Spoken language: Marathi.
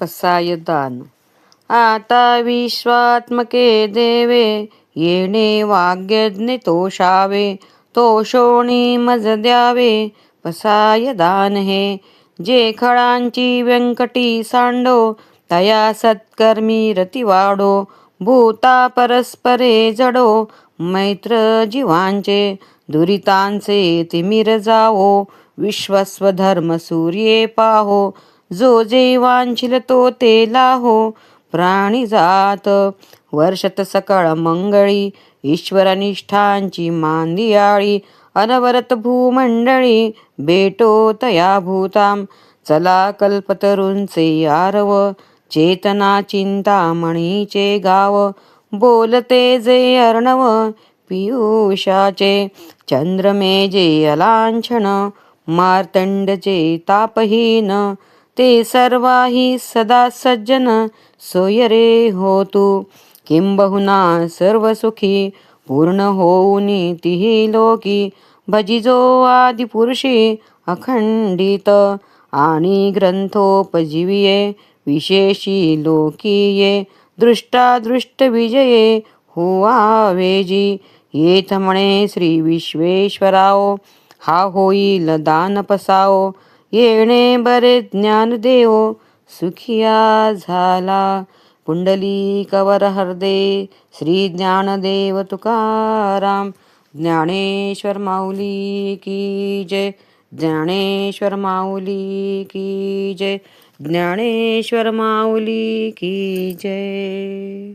पसायदान आता विश्वात्मके देवे येणे वाग्यज्ञ तोषावे तोषोणी मज द्यावे पसायदान हे जे खळांची व्यंकटी सांडो तया सत्कर्मी रती वाढो भूता परस्परे जडो मैत्र जीवांचे दुरितांचे तिमिर जावो विश्वस्वधर्म सूर्ये पाहो जो जे वांछिल तो ते लाहो प्राणी जात. वर्षत सकाळ मंगळी ईश्वरनिष्ठांची मांदियाळी अनवरत भूमंडळी बेटो तया भूताम. चला कल्पतरुंचे आरव चेतना चिंतामणीचे गाव. बोलते जे अर्णव पियुषाचे चंद्रमेजे अलांछन मार्तंडचे तापहीन. ते सर्वाही सदा सज्जन सोयरे होतु. किंबहुना सर्व सुखी पूर्ण होऊनी तिही लोकी. भजिजो आदिपुरुषी अखंडित. आणि ग्रंथोपजीविये विशेषी लोकीये दृष्टादृष्ट विजये हुवा येथ म्हणे श्री विश्वेश्वराओ हा होईल दान पसाओ येणे बरे ज्ञान देवो सुखिया झाला. पुंडली कवर हरदे श्री ज्ञानदेव तुकाराम. ज्ञानेश्वर माऊली की जय ज्ञानेश्वर माऊली की जय ज्ञानेश्वर माऊली की जय.